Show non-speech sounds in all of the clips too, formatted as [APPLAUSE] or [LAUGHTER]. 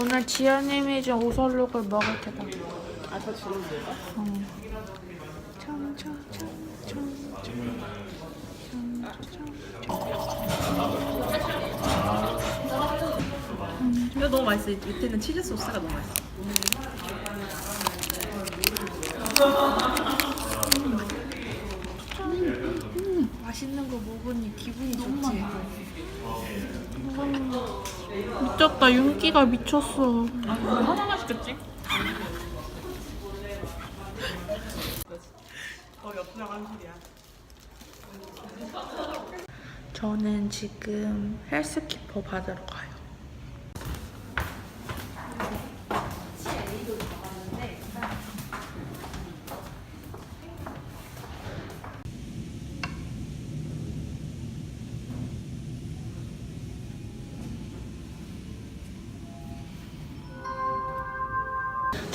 오늘 지연님이 준 오설록을 먹을 테다. 아저 주는 건가? 어. 이거 너무 맛있어. 밑에는 치즈 소스가 너무 맛있어. 맛있는 거 먹으니 기분이 좋지. 미쳤다. 윤기가 미쳤어. 하나 맛있겠지? 어 옆이랑 한 소리야. 저는 지금 헬스키퍼 받으러 가요.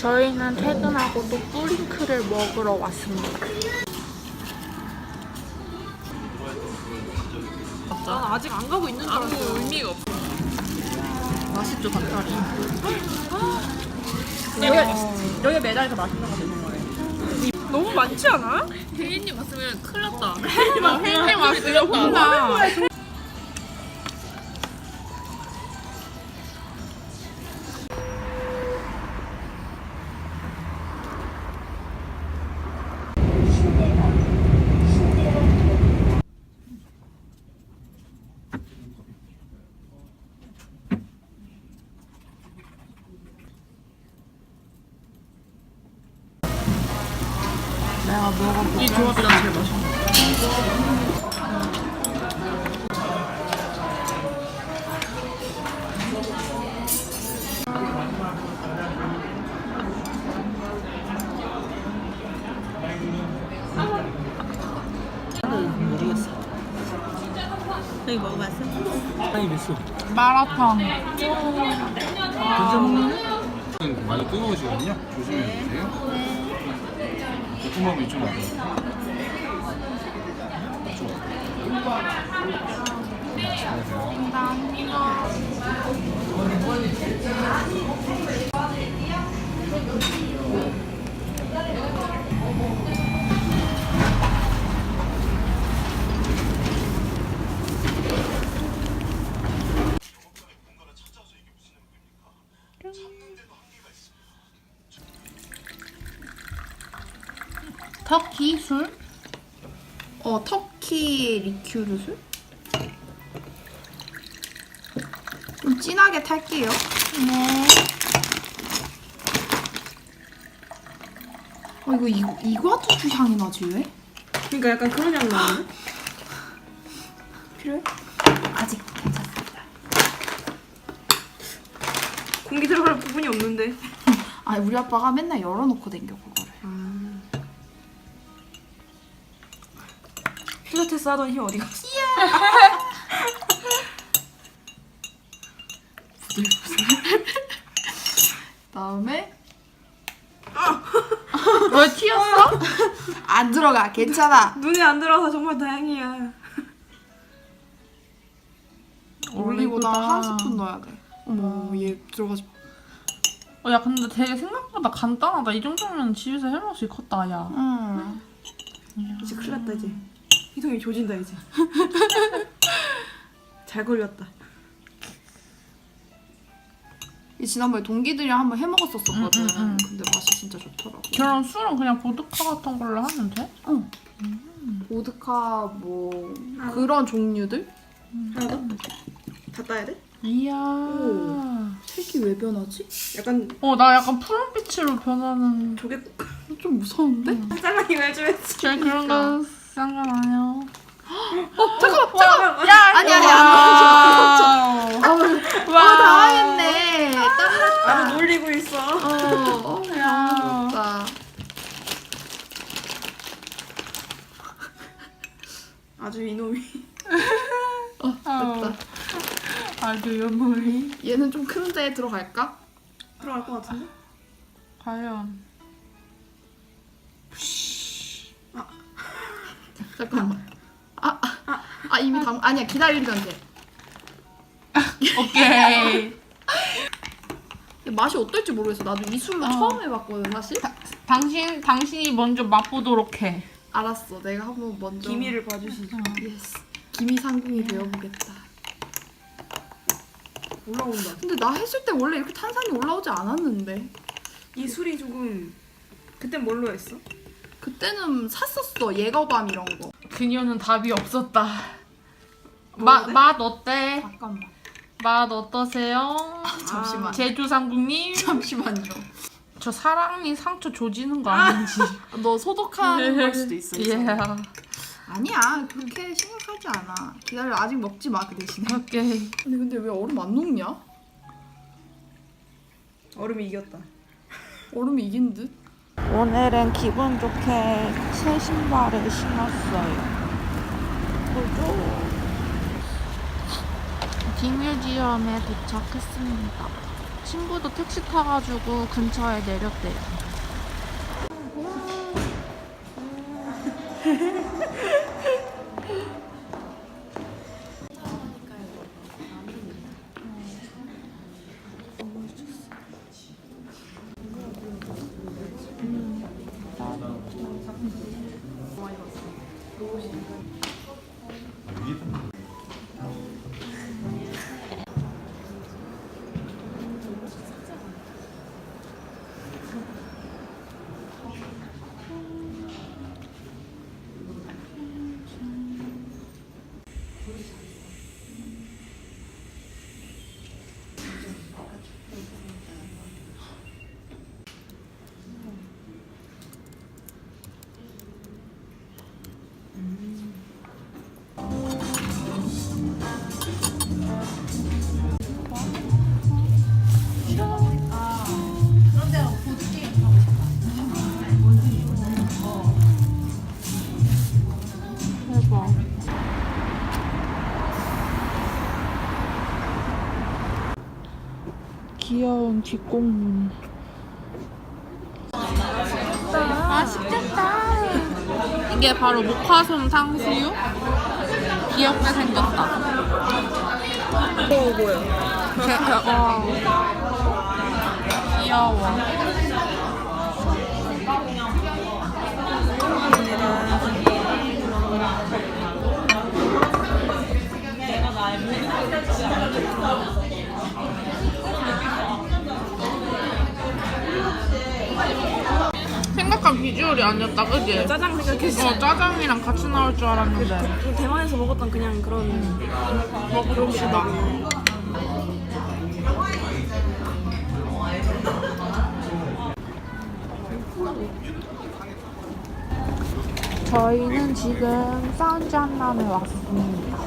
저희는 퇴근하고 또 뿌링클을 먹으러 왔습니다. 난 아직 안 가고 있는 줄 알았어. 의미가 없어. 맛있죠 닭다리. 여기 여기 매달려서 맛있는 거 되는 거예요. 너무 많지 않아? 혜인님 왔으면 큰일 났다. 혜인님 왔으면 혼나. 이 조합이 난 제일 맛있어. 모르겠어. 여기 먹어봤어? 아니 됐어. 마라탕. 먼저 먹는 많이 뜨거우시거든요. 조심해 주세요. 볶음밥이 좀안 돼요. 터키 술? 어, 터키 리큐르 술? 좀 진하게 탈게요. 네. 어, 이거, 이거, 이과투추 향이 나지, 왜? 그러니까 약간 그런 향 나는데? [LAUGHS] 필요해? 아직 괜찮습니다. 공기 들어갈 부분이 없는데. [LAUGHS] 아, 우리 아빠가 맨날 열어놓고 댕겨, 그거 필라테스 하던 힘 어디 갔어? [LAUGHS] 다음에 왜 튀었어? 안 들어가 괜찮아 눈에 안 들어서 정말 다행이야. 올리고당 한 스푼 넣어야 돼 어머 얘 들어가지 마 어, 야 근데 되게 생각보다 간단하다. 이 정도면 집에서 해먹을 수 있겠다, 야. 응. 이제 큰일 났다 이제. 희동이 조진다 이제. [LAUGHS] 잘 걸렸다. 이 지난번에 동기들이랑 한번 해 먹었었거든 응, 응, 응. 근데 맛이 진짜 좋더라고 그럼 술은 그냥 보드카 같은 걸로 하면 돼? 응 보드카 뭐 그런 종류들? 하나 더? 다 따야 돼? 이야. 오. 색이 왜 변하지? 약간 어, 나 약간 푸른빛으로 변하는. 조개국. 좀 무서운데? 짤랑이 해줘야지. 저 그런 거 상관 아니야. 잠깐만 잠깐만. 야, 아니, 아니, 안와 당황했네 땀났다 나도 놀리고 있어. 어, 어, 야. 나 아주 이놈이. 됐다 아주 연놀이. 얘는 좀 큰데 들어갈까? 들어갈 것 같은데? 과연. 잠깐만 아, 아, 아 이미 당 아니야 기다리면 돼 오케이. 맛이 어떨지 모르겠어. 나도 이 술로 어. 처음 해봤거든 사실. 당신 당신이 먼저 맛보도록 해. 알았어. 내가 한번 먼저 기미를 봐주시죠. 예스. 기미 상궁이 되어보겠다. 올라온다. 근데 나 했을 때 원래 이렇게 탄산이 올라오지 않았는데 이 술이 조금 그땐 뭘로 했어? 그때는 샀었어 예거밤 이런 거. 그녀는 답이 없었다. 맛맛 어때? 잠깐만. 맛 어떠세요? 잠시만. 제주 상국님 [LAUGHS] 잠시만요. 저 사랑니 상처 조지는 거 아닌지. 너 소독하는 걸 수도 있어. 이 예. 정도. 아니야 그렇게 심각하지 않아. 기다려 아직 먹지 마 그 대신에. 오케이. 근데 근데 왜 얼음 안 녹냐? 얼음이 이겼다. 얼음이 이긴 듯. 오늘은 기분 좋게 새 신발을 신었어요. 그죠? 딩유지엄에 도착했습니다. 친구도 택시 타가지고 근처에 내렸대요. Спасибо. 귀여운 뒷공문. 맛있겠다. 이게 바로 목화솜 탕수육? 귀엽게 생겼다. 오 뭐야? 와. 귀여워. 생각한 비주얼이 아니었다, 그지? 짜장 생각했어. 어, 짜장이랑 같이 나올 줄 알았는데. 대만에서 먹었던 그냥 그런 먹읍시다. 저희는 지금 사운jan남에 왔습니다.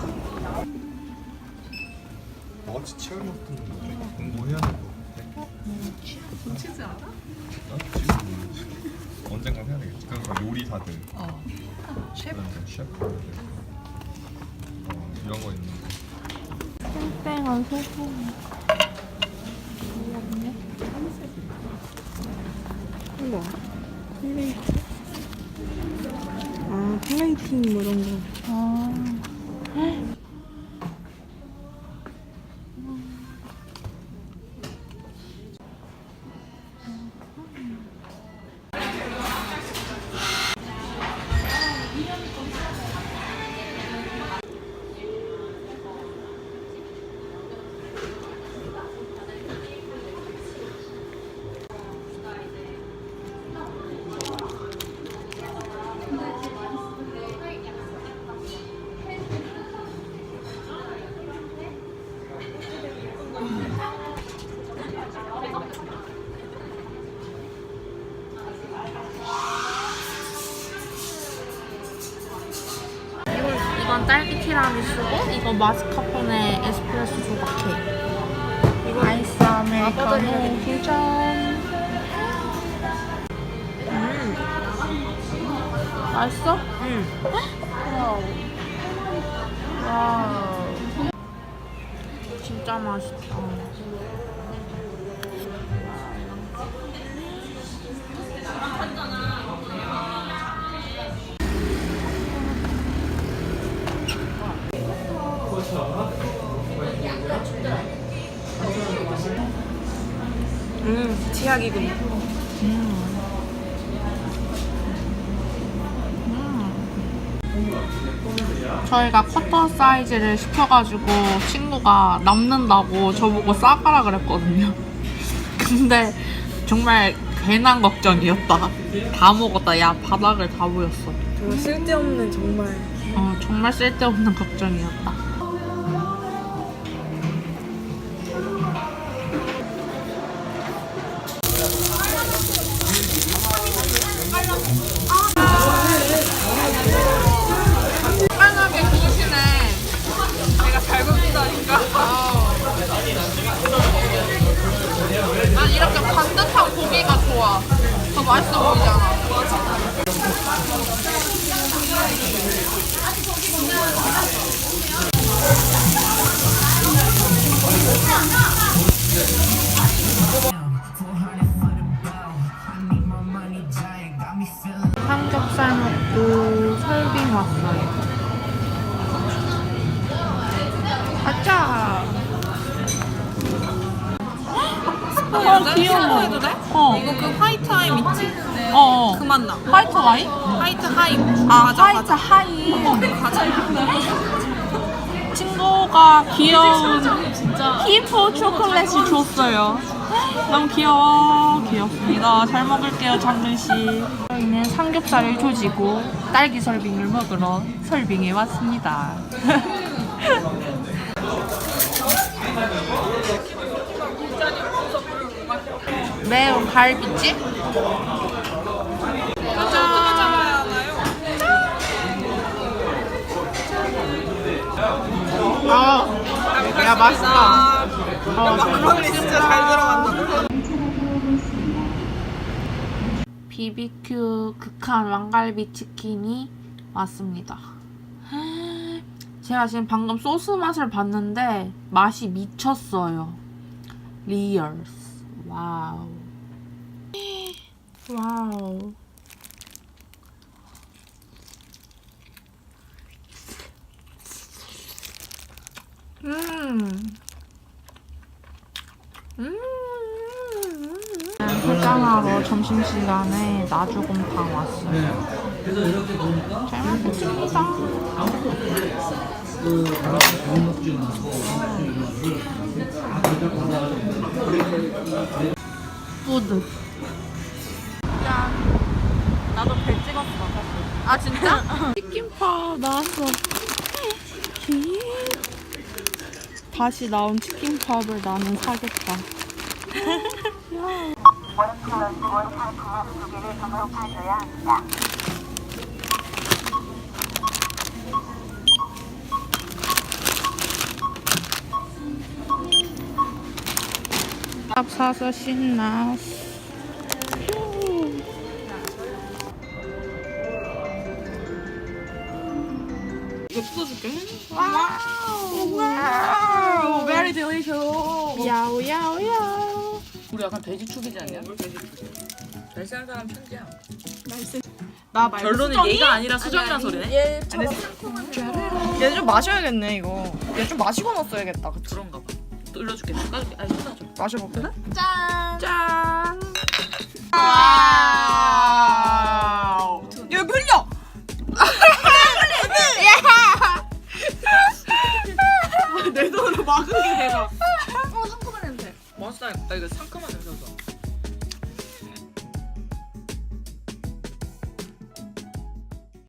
같이 체험 같은 거 공부해야 될것 같아. 치지 않아? 지금 언젠간 해야 되겠지. 그러니까 요리사들. 어. 셰프. 셰프들. 어, 이런 거 있는 거. 땡땡한 소금. 우와. 플레이트. 아, 플레이팅 뭐 이런 거. 아. 이 티라미수고 이거 마스카포네 에스프레소 조각 케이크. 이거 아이스 아메리카노 퓨전. 음. 맛있어? 응. 와우. 와우. 진짜 맛있다. 치약이군. 저희가 쿼터 사이즈를 시켜가지고 친구가 남는다고 저보고 싸가라 그랬거든요. [LAUGHS] 근데 정말 괜한 걱정이었다. 다 먹었다. 야 바닥을 다 보였어. 정말 쓸데없는 정말. 어 정말 쓸데없는 걱정이었다. 맛있어 보이잖아. 삼겹살 먹고 설빙 왔어요. 가자. 어, 귀여워. 어. 이거 그 화 하임 있지? 어, 어. 그 맛나. 화이트 와인? 화이트 하임. 아, 가자, 화이트 가자. 하인. 가자. 친구가 귀여운 히포 초콜릿을 줬어요. 너무 귀여워. 귀엽습니다. 잘 먹을게요, 장근 씨. 저희는 삼겹살을 조지고 딸기 설빙을 먹으러 설빙에 왔습니다. [LAUGHS] 매운 갈비찜? 아, 야, 맛있다. 어, 마카로니 진짜 잘 들어간다. BBQ 극한 왕갈비 치킨이 왔습니다. 제가 지금 방금 소스 맛을 봤는데 맛이 미쳤어요. 리얼스. 와우. 와우. 음. 음. 해장하러 점심시간에 나주곰탕 왔어요. 잘 먹겠습니다. 푸 드. 짠. 나도 배 찍었어. 아 진짜? [LAUGHS] 치킨팝 나왔어. 다시 나온 치킨팝을 나는 사겠다. 밥 사서 신나. 뜯어줄게. 와우. Very delicious. 야오야오야. 우리 약간 돼지 축이지 않냐? 날씬한 사람 천지야. 나 말고 결론은 수정이? 얘가 아니라 수정이란 소리네. 얘좀 마셔야겠네 이거. 얘 좀 마시고 넣었어야겠다. 그치? 그런가 봐. 까줄게. 아니 쏟아줘. 마셔볼게. 짠. 짠. 와 내 돈으로 막은 게 내가. 맛있다. 나 이거 상큼한 냄새 나.